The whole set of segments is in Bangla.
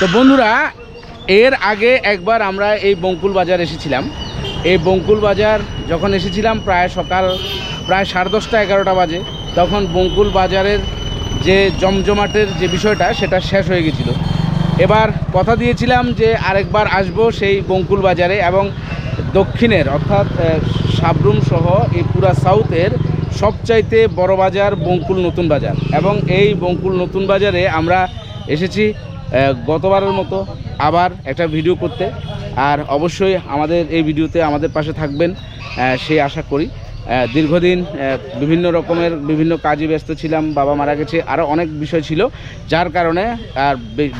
তো বন্ধুরা, এর আগে একবার আমরা এই বঙ্কুল বাজার এসেছিলাম। এই বঙ্কুল বাজার যখন এসেছিলাম প্রায় সকাল, প্রায় সাড়ে দশটা, এগারোটা বাজে, তখন বঙ্কুল বাজারের যে জমজমাটের যে বিষয়টা, সেটা শেষ হয়ে গেছিল। এবার কথা দিয়েছিলাম যে আরেকবার আসব সেই বঙ্কুল বাজারে এবং দক্ষিণের, অর্থাৎ সাবরুম সহ এই পুরা সাউথের সবচাইতে বড় বাজার বঙ্কুল নতুন বাজার। এবং এই বঙ্কুল নতুন বাজারে আমরা এসেছি গতবারের মতো আবার একটা ভিডিও করতে। আর অবশ্যই আমাদের এই ভিডিওতে আমাদের পাশে থাকবেন সেই আশা করি। দীর্ঘদিন বিভিন্ন রকমের বিভিন্ন কাজে ব্যস্ত ছিলাম, বাবা মারা গেছে আরও অনেক বিষয় ছিল, যার কারণে আর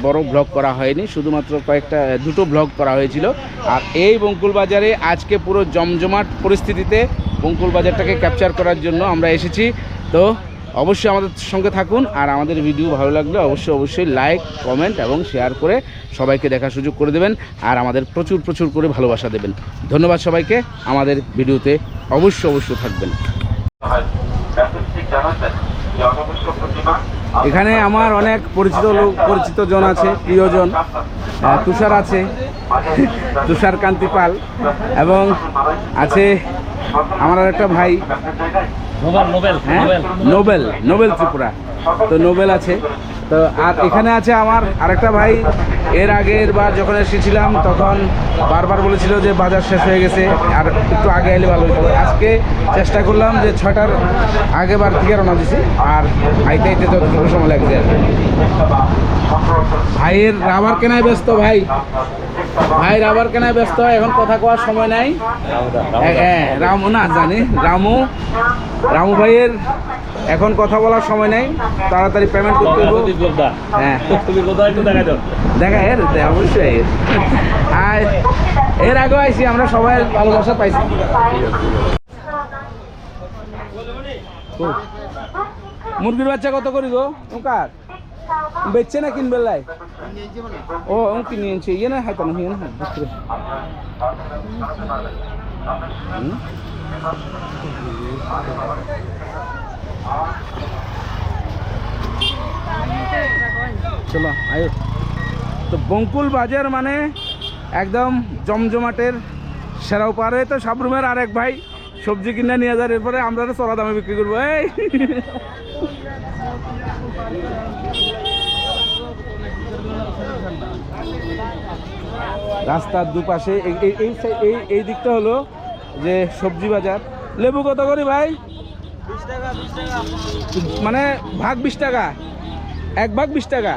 বড় ব্লগ করা হয়নি, শুধুমাত্র কয়েকটা দুটো ব্লগ করা হয়েছিল। আর এই বঙ্কুল বাজারে আজকে পুরো জমজমাট পরিস্থিতিতে বঙ্কুল বাজারটাকে ক্যাপচার করার জন্য আমরা এসেছি। তো অবশ্যই আমাদের সঙ্গে থাকুন আর আমাদের ভিডিও ভালো লাগলে অবশ্যই অবশ্যই লাইক কমেন্ট এবং শেয়ার করে সবাইকে দেখার সুযোগ করে দেবেন আর আমাদের প্রচুর প্রচুর করে ভালোবাসা দেবেন। ধন্যবাদ সবাইকে। আমাদের ভিডিওতে অবশ্যই অবশ্যই থাকবেন। এখানে আমার অনেক পরিচিত লোক, পরিচিত জন আছে, প্রিয়জন। তুষার আছে, তুষার কান্তি পাল এবং আছে আমার আর একটা ভাই। নোবেল নোবেল হ্যাঁ? নোবেল। নোবেল ত্রিপুরা। তো নোবেল আছে। তো আর এখানে আছে আমার আরেকটা ভাই। এর আগের বার যখন এসেছিলাম তখন বারবার বলেছিল যে বাজার শেষ হয়ে গেছে আর একটু আগে এলে ভালো হতো। আজকে চেষ্টা করলাম যে ছটার আগে বার থেকে রওনা দিছি আর আইতে আইতে যতটুকু সময় লাগছে আর ভাইয়ের রাবার কেনায় ব্যস্ত ভাই। ভাই রাবার কেনায় ব্যস্ত এখন কথা কওয়ার সময় নাই। হ্যাঁ রামু না জানি। রামু রামু ভাইয়ের এখন কথা বলার সময় নাই। তাড়াতাড়ি পেমেন্ট করতে হবে। হ্যাঁ। তুমি কোথায় একটু দেখা যাও। দেখা এর অবশ্যই এর। আর এর আগে আইছি আমরা সবাই ভালোবাসা পাইছি। মুরগির বাচ্চা কত করি গো? ওকার। বেচছে না কিনবে লাই? ও ইয়ে না বুঝতে পেরেছি। হুম? চলো, আয়ো। তো বঙ্কুল বাজার মানে একদম জমজমাটের সেরা পারে তো সাবরুমের আরেক ভাই সবজি কিনে নিয়ে যাওয়ার এরপরে আমরা চড়া দামে বিক্রি করব। এই। রাস্তার দুপাশে এই- এই এই দিকটা হলো যে সবজি বাজার। লেবু কত করি ভাই? মানে ভাগ বিশ টাকা। এক ভাগ বিশ টাকা।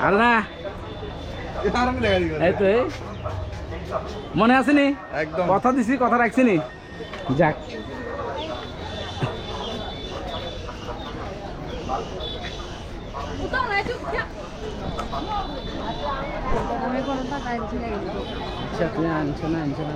আর না। এই তো। মনে আছে নি? একদম। কথা দিছি কথা রাখছি নি? যাক। আনছো না আনছো না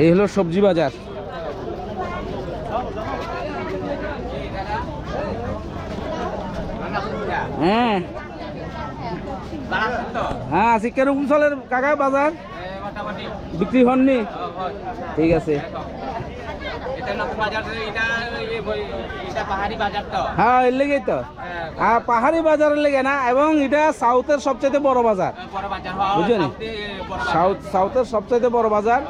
এই হলো সবজি বাজার। হ্যাঁ হ্যাঁ আজকে রকম চলের কাকা বাজার। বিক্রি হননি? ঠিক আছে। হ্যাঁ এর লেগেই তো। আর পাহাড়ি বাজারের লেগে না এবং এটা সাউথের সবচেয়ে বড় বাজার। বুঝলেন? সাউথ সাউথের সবচেয়ে বড় বাজার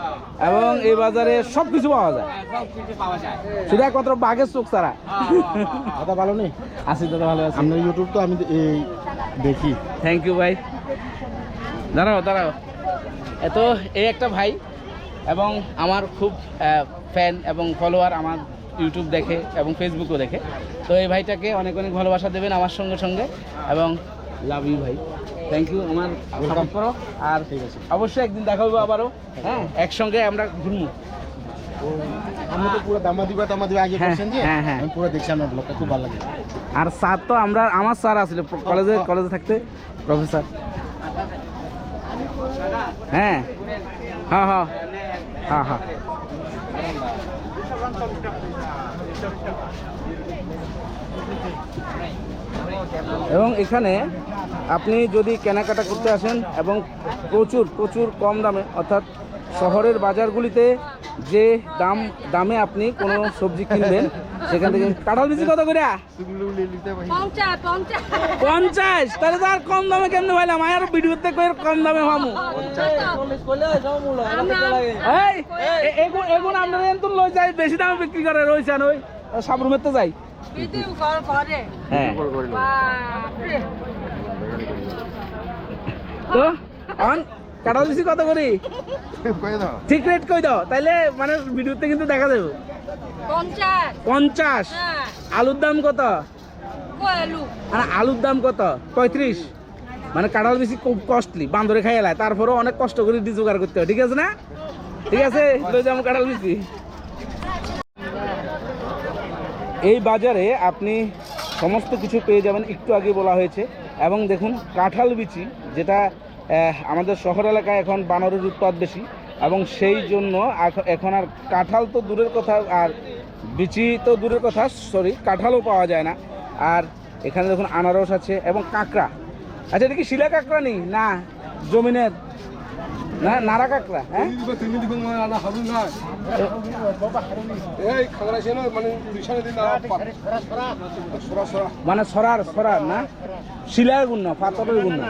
এবং এই বাজারে সব কিছু পাওয়া যায়। শুধু একমাত্র বাঘের চোখ ছাড়া। দাদা ভালো নেই? আছি দাদা ভালো আছি। আপনার ইউটিউব তো আমি এই দেখি। থ্যাংক ইউ ভাই। দাঁড়াও দাঁড়াও। এত এই একটা ভাই এবং আমার খুব ফ্যান এবং ফলোয়ার আমার ইউটিউব দেখে এবং ফেসবুকও দেখে। তো এই ভাইটাকে অনেক অনেক ভালোবাসা দেবেন আমার সঙ্গে সঙ্গে এবং লাভ ইউ ভাই। থ্যাংক ইউ আমার সাপোর্ট করো। আর ঠিক আছে। অবশ্যই একদিন দেখা হবে আবারও। হ্যাঁ একসঙ্গে আমরা ঘুরবো। ওই তো পুরো দামা দামা দিবা আগে। আমি পুরো দেখছি খুব ভালো লাগে। আর স্যার তো আমরা আমার স্যার আসলে কলেজে কলেজে থাকতে প্রফেসর হ্যাঁ। হ্যাঁ হ্যাঁ। হ্যাঁ হ্যাঁ। এবং এখানে আপনি যদি কেনাকাটা করতে আসেন এবং প্রচুর প্রচুর কম দামে, অর্থাৎ শহরের বাজারগুলিতে যে দাম দামে আপনি কোনো সবজি কিনবেন সেখান থেকে কাঁঠাল বিচি কত করে? পঞ্চাশ। তাহলে তো আর কম দামে কেমনে ভাইলাম আর ভিডিওতে কই কম দামে এ- এগুন আপনারা লই যাই বেশি দামে বিক্রি করে রইছেন ওই সাবরুমের তো যাই। করে হ্যাঁ তো কাঁঠাল বিচি কত করি? ঠিক রেট কই দাও? তাইলে মানে ভিডিওতে কিন্তু দেখা যাবে পঞ্চাশ। হ্যাঁ। আলুর দাম কত? মানে আলুর দাম কত? পঁয়ত্রিশ। মানে কাঁঠাল বেশি খুব কস্টলি বান্দরে খাই এলায় তারপরেও অনেক কষ্ট করে ডি জোগাড় করতে হয় ঠিক আছে না? ঠিক আছে যাব কাঁঠাল বেশি এই বাজারে আপনি সমস্ত কিছু পেয়ে যাবেন একটু আগে বলা হয়েছে। এবং দেখুন কাঁঠাল বিচি যেটা আমাদের শহর এলাকায় এখন বানরের উৎপাদ বেশি এবং সেই জন্য এখ- এখন আর কাঁঠাল তো দূরের কথা আর বিচি তো দূরের কথা সরি কাঁঠালও পাওয়া যায় না। আর এখানে দেখুন আনারস আছে এবং কাঁকড়া। আচ্ছা এটা কি শিলা কাঁকড়া নেই? না জমিনের। না নারা কাঁকড়া হ্যাঁ? মানে সরার সরার না? শিলার গুণ না পাথরের গুণ না।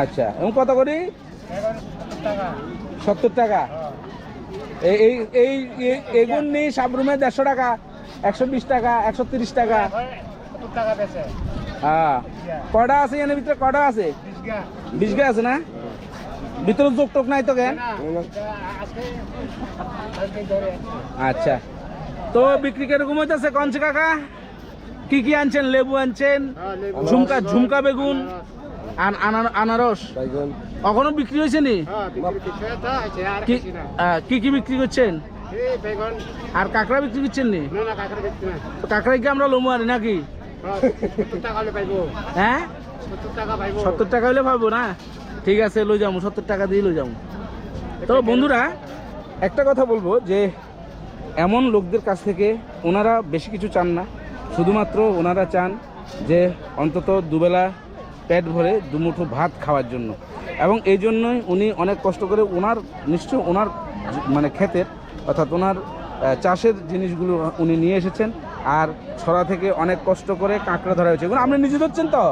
আচ্ছা এবং কত করি? সত্তর টাকা। এই এই এগুন নেই সাবরুমে দেড়শো টাকা একশো বিশ টাকা একশো তিরিশ টাকা। হ্যাঁ। কটা আছে এখানে ভিতরে? কটা আছে? বিশ গা আছে না? ভিতরে যোগ টোক নাই তো কেন আচ্ছা। তো বিক্রি কীরকম হইতেছে কনছে কাকা? কি কি আনছেন? লেবু আনছেন? ঝুমকা ঝুমকা বেগুন? আনারস? এখনও বিক্রি হয়েছে নি? কি আহ, কি কি বিক্রি করছেন? আর কাঁকড়া বিক্রি করছেন নি? কাঁকড়া কি আমরা লোমো আনি নাকি? হ্যাঁ সত্তর টাকা হলে পাবো না? ঠিক আছে লই যাব সত্তর টাকা দিয়ে লই যাব তো বন্ধুরা একটা কথা বলব যে এমন লোকদের কাছ থেকে ওনারা বেশি কিছু চান না। শুধুমাত্র ওনারা চান যে অন্তত দুবেলা পেট ভরে দুমুঠো ভাত খাওয়ার জন্য। এবং এই জন্যই উনি অনেক কষ্ট করে ওনার নিশ্চয় ওনার মানে ক্ষেতের অর্থাৎ ওনার চাষের জিনিসগুলো উনি নিয়ে এসেছেন। আর ছড়া থেকে অনেক কষ্ট করে কাঁকড়া ধরা হয়েছে। এগুলো আপনি নিজে ধরছেন তো?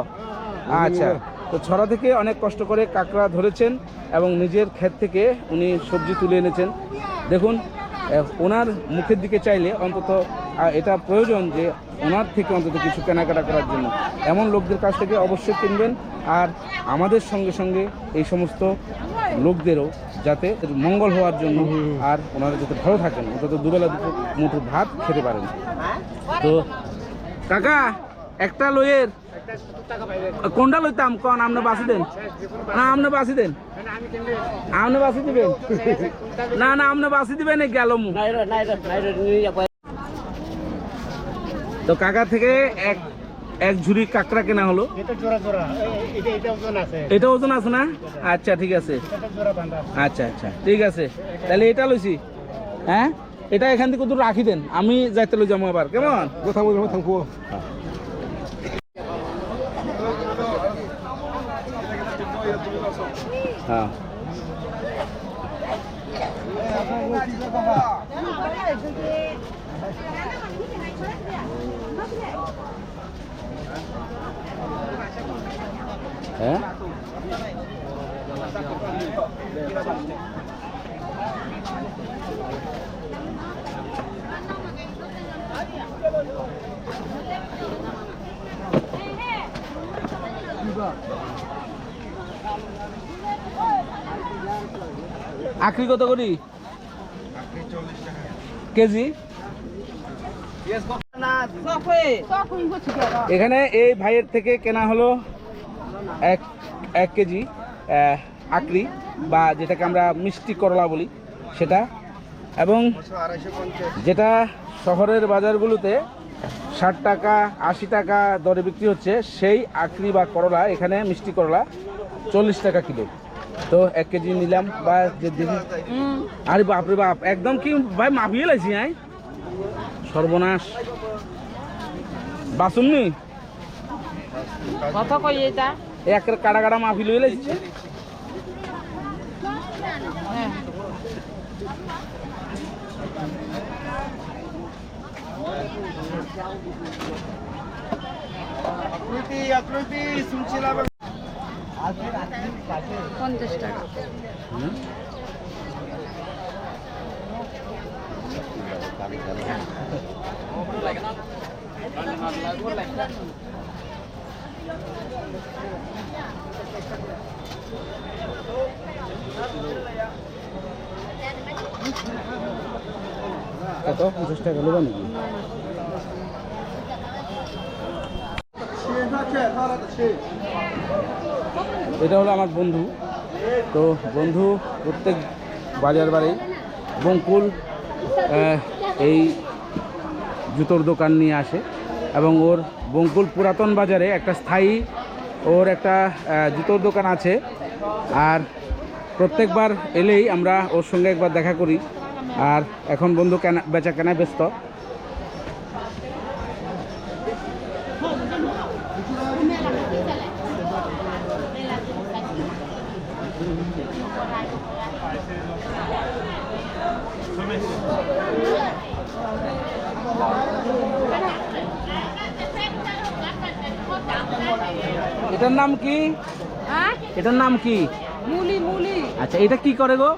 আচ্ছা তো ছড়া থেকে অনেক কষ্ট করে কাঁকড়া ধরেছেন এবং নিজের ক্ষেত থেকে উনি সবজি তুলে এনেছেন। দেখুন ওনার মুখের দিকে চাইলে অন্তত এটা প্রয়োজন যে ওনার থেকে অন্তত কিছু কেনাকাটা করার জন্য। এমন লোকদের কাছ থেকে অবশ্যই কিনবেন আর আমাদের সঙ্গে সঙ্গে এই সমস্ত লোকদেরও যাতে মঙ্গল হওয়ার জন্য আর ওনারা যাতে ভালো থাকেন, অন্তত দুবেলা দুটো মুঠো ভাত খেতে পারেন। তো কাকা, একটা লইয়ের। কোনটা লইতাম? কন আপনি বাসি দেন। না আপনি বাসি দেন। আপনি বাসি দিবেন? না না আপনি বাসি দিবেন গেল তো কাকা থেকে এক এক ঝুড়ি কাঁকড়া কেনা হলো। এটা ওজন আছে। না? আচ্ছা ঠিক আছে। আচ্ছা আচ্ছা ঠিক আছে। তাহলে এটা লইছি। হ্যাঁ? এটা এখান থেকে একটু রাখি দেন। আমি যাইতে লই যাব আবার। কেমন? কথা বলব থাকব হ্যাঁ। হ্যাঁ। আখরি কত করি? কেজি? এখানে এই ভাইয়ের থেকে কেনা হলো এক এক কেজি আকরি বা যেটাকে আমরা মিষ্টি করলা বলি সেটা। এবং যেটা শহরের বাজারগুলোতে ষাট টাকা আশি টাকা দরে বিক্রি হচ্ছে সেই আখরি বা করলা এখানে মিষ্টি করলা চল্লিশ টাকা কিলো। তো এক কেজি নিলাম বা আরে বাপরে বাপ একদম কি ভাই মাপিয়ে লাইছি হ্যাঁ সর্বনাশ। বাসুননি কত কই এটা? এক কাটা কাটা মাফি লই লাইছি আকৃতি আকৃতি শুনছিলাম। পঞ্চাশ টাকা। কত পঞ্চাশ টাকা এটা হলো আমার বন্ধু। তো বন্ধু, প্রত্যেক বাজার বাড়ি বঙ্কুল এই জুতোর দোকান নিয়ে আসে। এবং ওর বঙ্কুল পুরাতন বাজারে একটা স্থায়ী ওর একটা জুতোর দোকান আছে। আর প্রত্যেকবার এলেই আমরা ওর সঙ্গে একবার দেখা করি। আর এখন বন্ধু কেনা, বেচা কেনায় ব্যস্ত। এটার নাম কি? হ্যাঁ? এটার নাম কি? মুলি মুলি। আচ্ছা এটা কি করে গো?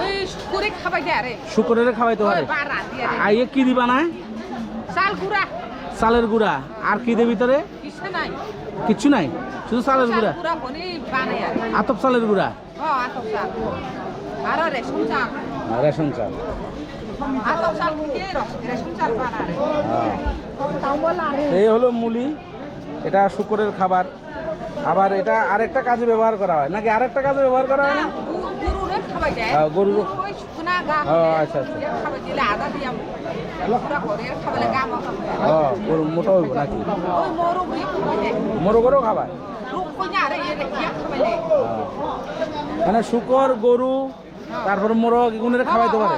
ওই করে খাবাই দেয় রে শুকরের খাওয়াইতে ওই পারে বারা দিয়ে আইয়ে কি দিবা না? চাল গুড়া। চালের গুঁড়া। আর কি দেবে ভিতরে কিছু নাই। কিচ্ছু নাই? শুধু চালের চাল গুঁড়া? আতপ চালের গুঁড়া? আতপ চাল। আর রেশন চাল। রেশন চাল। আতপ চাল দিয়ে রেশন চাল বানায় এই হলো মুলি। এটা শুকরের খাবার। আবার এটা আরেকটা কাজে ব্যবহার করা হয়। নাকি আরেকটা কাজে ব্যবহার করা হয় না? হ্যাঁ, আচ্ছা, আচ্ছা। মোটা হইব নাকি? মরু খাবার মানে শুকর গরু তারপর মোরগ এগুলো খাওয়াইতে পারে?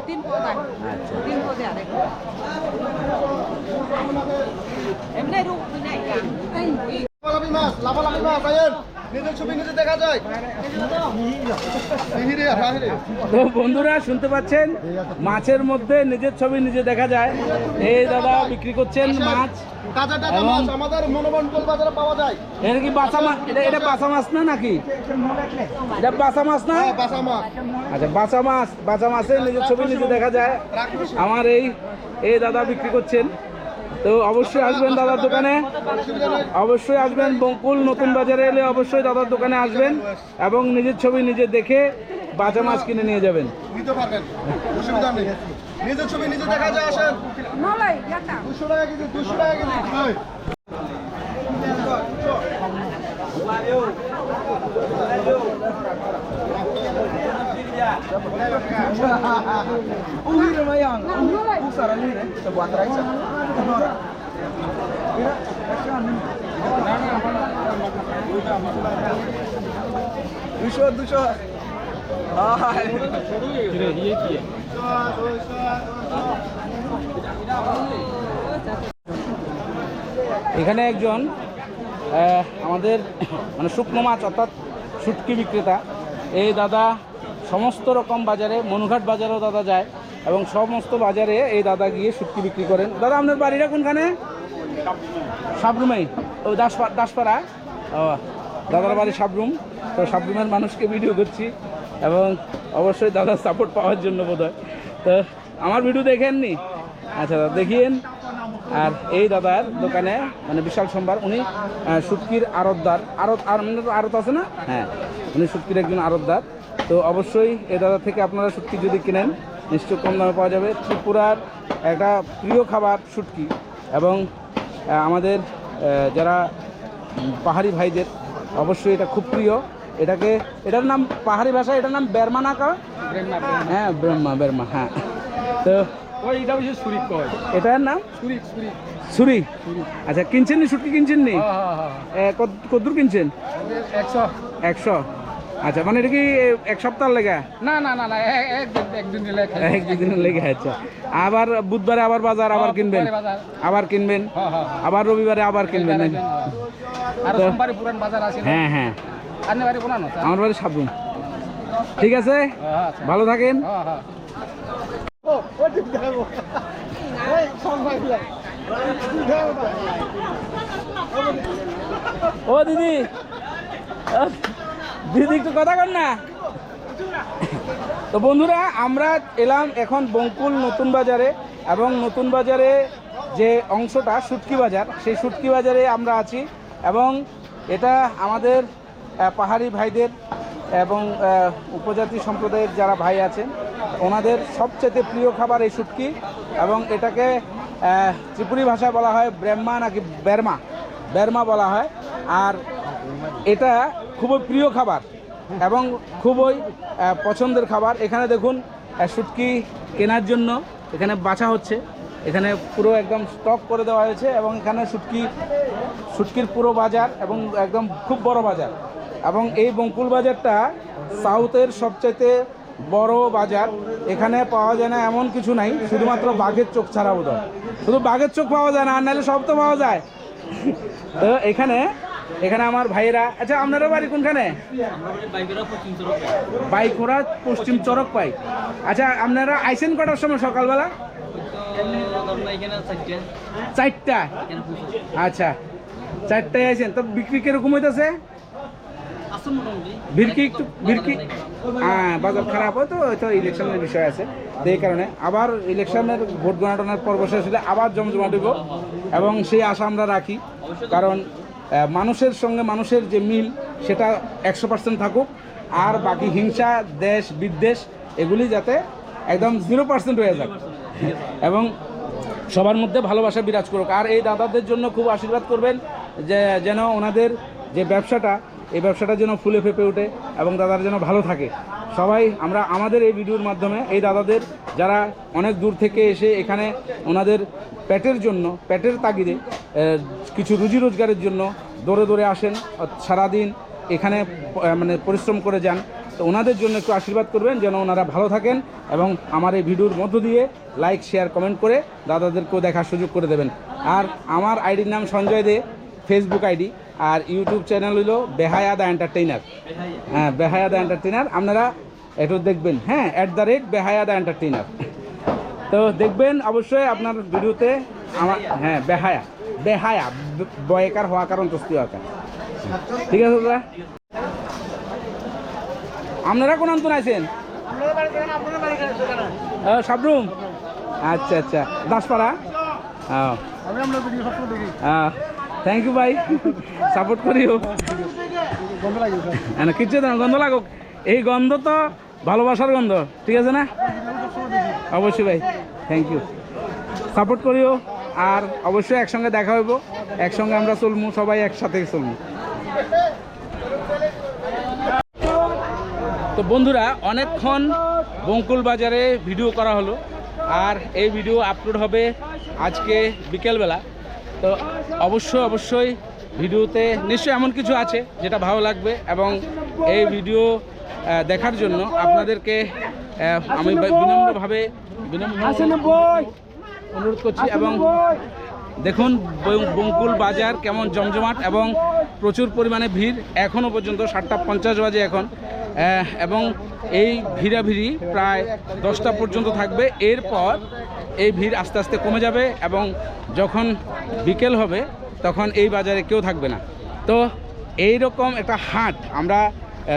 আচ্ছা। বন্ধুরা, শুনতে পাচ্ছেন? মাছের মধ্যে নিজের ছবি নিজে দেখা যায়। এই দাদা বিক্রি করছেন মাছ। এটা এটা মাছ না নাকি? এটা মাছ না? আচ্ছা মাছ মাছের নিজের ছবি দেখা যায়। আমার এই এই দাদা বিক্রি করছেন। তো অবশ্যই আসবেন দাদার দোকানে। অবশ্যই আসবেন বঙ্কুল নতুন বাজারে এলে অবশ্যই দাদার দোকানে আসবেন এবং নিজের ছবি নিজে দেখে বাজা মাছ কিনে নিয়ে যাবেন। নিতে পারবেন। অসুবিধা নেই। নিজের ছবি নিজে দেখা যায় আসেন। টাকা কেজি। দুশো দুশো এখানে একজন আমাদের মানে শুকনো মাছ অর্থাৎ শুটকি বিক্রেতা। এই দাদা সমস্ত রকম বাজারে মনুঘাট বাজারেও দাদা যায় এবং সমস্ত বাজারে এই দাদা গিয়ে শুটকি বিক্রি করেন। দাদা আপনার বাড়িটা কোনখানে? সাবরুমেই ও দাসপা দাসপাড়া। ও দাদার বাড়ি সাবরুম। তো সাবরুমের মানুষকে ভিডিও করছি এবং অবশ্যই দাদার সাপোর্ট পাওয়ার জন্য বোধ তো আমার ভিডিও দেখেননি? আচ্ছা দাদা দেখিয়েন। আর এই দাদার দোকানে মানে বিশাল সোমবার উনি আহ, শুটকির আড়তদার। আড়ত আর মানে তো আড়ত আছে না? হ্যাঁ উনি শুটকির একজন আড়তদার। তো অবশ্যই এ দাদা থেকে আপনারা শুটকি যদি কিনেন নিশ্চয় কম দামে পাওয়া যাবে। ত্রিপুরার একটা প্রিয় খাবার শুটকি এবং আমাদের যারা পাহাড়ি ভাইদের অবশ্যই এটা খুব প্রিয়। এটাকে এটার নাম পাহাড়ি ভাষায় এটার নাম বেরমানাকা হ্যাঁ ব্রহ্মা ব্রহ্মা। হ্যাঁ তো এটা হচ্ছে সুরিক কয়। এটার নাম? সুরিক ছুরি আচ্ছা কিনছেন নি শুটকি কিনছেন নি হ্যাঁ হ্যাঁ। কত- কতদূর কিনছেন? একশো। একশো। আচ্ছা মানে এটা কি এক সপ্তাহ লেগা? না না না না এক- একদিন একদিন দিলে এক দুদিন লেগে আচ্ছা আবার বুধবারে আবার বাজার আবার কিনবেন? আবার কিনবেন? হ্যাঁ হ্যাঁ হ্যাঁ। আবার রবিবারে আবার কিনবেন আর সোমবারে পুরান বাজার আছে হ্যাঁ হ্যাঁ। বাড়ি আমার বাড়ি সাবরুম ঠিক আছে? হ্যাঁ ভালো থাকেন। হ্যাঁ হ্যাঁ। ও দিদি। দিদি একটু কথা কর না। তো বন্ধুরা, আমরা এলাম এখন বঙ্কুল নতুন বাজারে এবং নতুন বাজারে যে অংশটা সুটকি বাজার, সেই সুটকি বাজারে আমরা আছি এবং এটা আমাদের পাহাড়ি ভাইদের এবং উপজাতি সম্প্রদায়ের যারা ভাই আছেন, ওনাদের সবচেয়ে প্রিয় খাবার এই শুটকি এবং এটাকে ত্রিপুরি ভাষায় বলা হয় ব্রেম্মা নাকি বেরমা বেরমা বলা হয়। আর এটা খুবই প্রিয় খাবার এবং খুবই পছন্দের খাবার। এখানে দেখুন শুটকি কেনার জন্য এখানে বাছা হচ্ছে। এখানে পুরো একদম স্টক করে দেওয়া হয়েছে এবং এখানে শুটকি, শুটকির পুরো বাজার এবং একদম খুব বড় বাজার। এবং এই বঙ্কুল বাজারটা সাউথের সবচাইতে বড় বাজার। এখানে পাওয়া যায় না এমন কিছু নাই, শুধুমাত্র বাঘের চোখ ছাড়া বোধ শুধু বাঘের চোখ পাওয়া যায় না, আর নাহলে সব তো পাওয়া যায়। তো এখানে এখানে আমার ভাইয়েরা আচ্ছা আপনারও বাড়ি কোনখানে? বাইকোড়া পশ্চিম চরক পাই আচ্ছা আপনারা আইসেন কটার সময় সকালবেলা? চারটা। আচ্ছা চারটায় আইসেন। তো বিক্রি কীরকম হইতেছে? ভিড়কি একটু ভিড়কি হ্যাঁ বাজার খারাপ হয় তো তো ইলেকশনের বিষয় আছে। এই কারণে আবার ইলেকশনের ভোট গণাটনের পর্ব শেষ হলে আবার জমজমা দিব এবং সেই আশা আমরা রাখি। কারণ মানুষের সঙ্গে মানুষের যে মিল, সেটা একশো পার্সেন্ট থাকুক। আর বাকি হিংসা, দেশ, বিদ্বেষ, এগুলি যাতে একদম জিরো পার্সেন্ট হয়ে যাক। এবং সবার মধ্যে ভালোবাসা বিরাজ করুক। আর এই দাদাদের জন্য খুব আশীর্বাদ করবেন যে, যেন ওনাদের যে ব্যবসাটা, এই ব্যবসাটা যেন ফুলে ফেপে ওঠে এবং দাদার যেন ভালো থাকে। সবাই, আমরা আমাদের এই ভিডিওর মাধ্যমে এই দাদাদের, যারা অনেক দূর থেকে এসে এখানে ওনাদের পেটের জন্য, পেটের তাগিদে কিছু রুজি রোজগারের জন্য দৌড়ে দৌড়ে আসেন সারাদিন এখানে মানে পরিশ্রম করে যান। তো ওনাদের জন্য একটু আশীর্বাদ করবেন যেন ওনারা ভালো থাকেন এবং আমার এই ভিডিওর মধ্য দিয়ে লাইক, শেয়ার, কমেন্ট করে দাদাদেরকেও দেখার সুযোগ করে দেবেন। আর আমার আইডির নাম সঞ্জয় দে। ফেসবুক আইডি আর ইউটিউব চ্যানেল হলো বেহায়া দ্য এন্টারটেইনার হ্যাঁ বেহায়া দ্য এন্টারটেইনার আপনারা একটু দেখবেন। হ্যাঁ at the rate Behaya the entertainer তো দেখবেন অবশ্যই আপনার ভিডিওতে আমার হ্যাঁ বেহায়া। বেহায়া বয়কার হওয়া কারণ তস্তি কারণ। ঠিক আছে দাদা? আপনারা কোন অন্তন আছেন? সাবরুম। আচ্ছা আচ্ছা। দাসপাড়া? হ্যাঁ থ্যাংক ইউ ভাই সাপোর্ট করিও। না কিচ্ছু না গন্ধ লাগুক। এই গন্ধ তো ভালোবাসার গন্ধ, ঠিক আছে না? অবশ্যই ভাই থ্যাংক ইউ সাপোর্ট করিও, আর অবশ্যই একসঙ্গে দেখা হইব। একসঙ্গে আমরা চলমু, সবাই একসাথে চলমু। তো বন্ধুরা, অনেকক্ষণ বঙ্কুল বাজারে ভিডিও করা হলো, আর এই ভিডিও আপলোড হবে আজকে বিকেলবেলা। তো অবশ্যই অবশ্যই ভিডিওতে নিশ্চয়ই এমন কিছু আছে যেটা ভালো লাগবে এবং এই ভিডিও দেখার জন্য আপনাদেরকে আমি বিনম্রভাবে বিনম্র অনুরোধ করছি এবং দেখুন বঙ্কুল বাজার কেমন জমজমাট এবং প্রচুর পরিমাণে ভিড় এখনও পর্যন্ত সাতটা পঞ্চাশ বাজে এখন। এবং এই ভিড়াভিড়ি প্রায় দশটা পর্যন্ত থাকবে। এরপর এই ভিড় আস্তে আস্তে কমে যাবে এবং যখন বিকেল হবে, তখন এই বাজারে কেউ থাকবে না। তো এই রকম একটা হাট, আমরা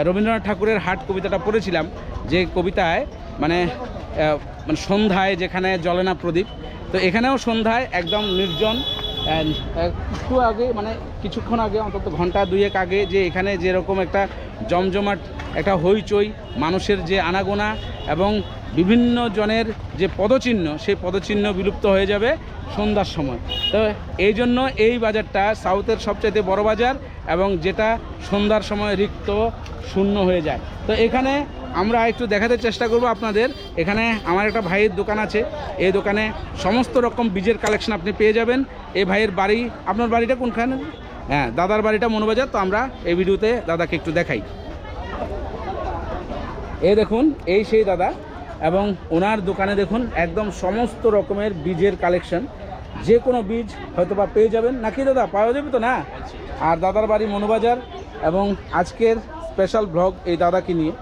রবীন্দ্রনাথ ঠাকুরের হাট কবিতাটা পড়েছিলাম, যে কবিতায় মানে মানে সন্ধ্যায় যেখানে জলে না প্রদীপ, তো এখানেও সন্ধ্যায় একদম নির্জন and, একটু আগে মানে কিছুক্ষণ আগে অন্তত ঘণ্টা দুয়েক আগে যে এখানে যেরকম একটা জমজমাট একটা হইচই মানুষের যে আনাগোনা এবং বিভিন্ন জনের যে পদচিহ্ন সেই পদচিহ্ন বিলুপ্ত হয়ে যাবে সন্ধ্যার সময়। তো এই জন্য এই বাজারটা সাউথের সবচাইতে বড় বাজার এবং যেটা সন্ধ্যার সময় রিক্ত শূন্য হয়ে যায়। তো এখানে আমরা একটু দেখাতে চেষ্টা করব আপনাদের। এখানে আমার একটা ভাইয়ের দোকান আছে। এই দোকানে সমস্ত রকম বীজের কালেকশন আপনি পেয়ে যাবেন। এই ভাইয়ের বাড়ি, আপনার বাড়িটা কোনখানে? হ্যাঁ দাদার বাড়িটা মনোবাজার। তো আমরা এই ভিডিওতে দাদাকে একটু দেখাই। এই দেখুন, এই সেই দাদা এবং ওনার দোকানে দেখুন, একদম সমস্ত রকমের বীজের কালেকশন যে কোনো বীজ হয়তো বা পেয়ে যাবেন। নাকি দাদা, পাওয়া যাবে তো না? আর দাদার বাড়ি মনোবাজার এবং আজকের স্পেশাল ব্লগ এই দাদাকে নিয়ে।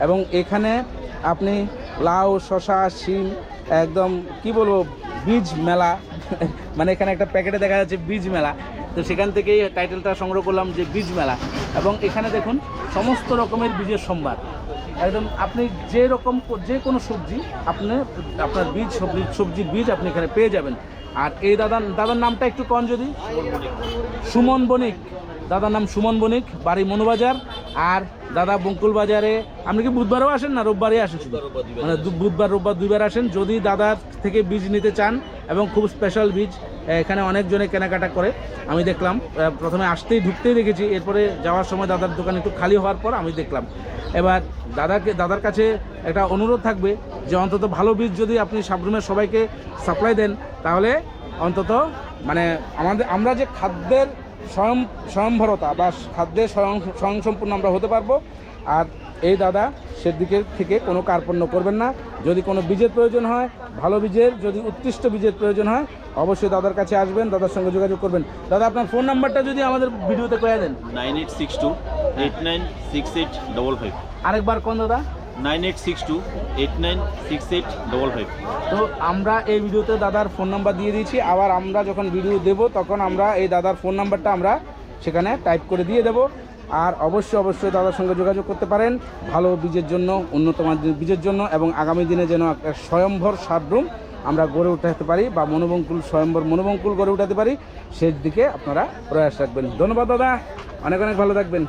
এবং এখানে আপনি লাউ শশা শিম, একদম, কি বলব, বীজ মেলা। মানে এখানে একটা প্যাকেটে দেখা যাচ্ছে বীজ মেলা। তো সেখান থেকেই টাইটেলটা সংগ্রহ করলাম যে বীজ মেলা। এবং এখানে দেখুন, সমস্ত রকমের বীজের সম্ভার। একদম, আপনি যে রকম, যে কোনো সবজি, আপনি, আপনার বীজ, সবজি, সবজির বীজ আপনি এখানে পেয়ে যাবেন। আর এই দাদার দাদার নামটা একটু কন যদি? সুমন বণিক। দাদার নাম সুমন বণিক বাড়ি মনোবাজার। আর দাদা বঙ্কুল বাজারে আপনি কি বুধবারও আসেন না? রোববারই আসেন শুধু? মানে বুধবার রোববার দুইবার আসেন। যদি দাদার থেকে বীজ নিতে চান এবং খুব স্পেশাল বীজ এখানে অনেকজনে কেনাকাটা করে আমি দেখলাম প্রথমে আসতেই ঢুকতেই দেখেছি এরপরে যাওয়ার সময় দাদার দোকান একটু খালি হওয়ার পর আমি দেখলাম। এবার দাদাকে দাদার কাছে একটা অনুরোধ থাকবে যে অন্তত ভালো বীজ যদি আপনি সাবরুমের সবাইকে সাপ্লাই দেন তাহলে অন্তত মানে আমাদের আমরা যে খাদ্যের স্বয়ং স্বয়ংভরতা বা খাদ্যের স্বয়ং স্বয়ংসম্পূর্ণ আমরা হতে পারব। আর এই দাদা সেদিকের থেকে কোনো কার্পণ্য করবেন না। যদি কোনো বীজের প্রয়োজন হয় ভালো বীজের যদি উৎকৃষ্ট বীজের প্রয়োজন হয় অবশ্যই দাদার কাছে আসবেন দাদার সঙ্গে যোগাযোগ করবেন। দাদা আপনার ফোন নাম্বারটা যদি আমাদের ভিডিওতে কয়ে দেন। Nine eight six two eight nine six eight double five. আরেকবার কোন দাদা? Nine eight six two eight nine six eight double five তো আমরা এই ভিডিওতে দাদার ফোন নাম্বার দিয়ে দিয়েছি। আবার আমরা যখন ভিডিও দেব, তখন আমরা এই দাদার ফোন নাম্বারটা আমরা সেখানে টাইপ করে দিয়ে দেব। আর অবশ্যই অবশ্যই দাদার সঙ্গে যোগাযোগ করতে পারেন। ভালো বীজের জন্য, উন্নত মানের বীজের জন্য এবং আগামী দিনে যেন একটা স্বয়ংভর সাবরুম আমরা গড়ে উঠাতে পারি বা মনোবঙ্কুল স্বয়ংভর মনোবঙ্কুল গড়ে উঠাতে পারি সেই দিকে আপনারা প্রয়াস রাখবেন। ধন্যবাদ দাদা। অনেক অনেক ভালো থাকবেন।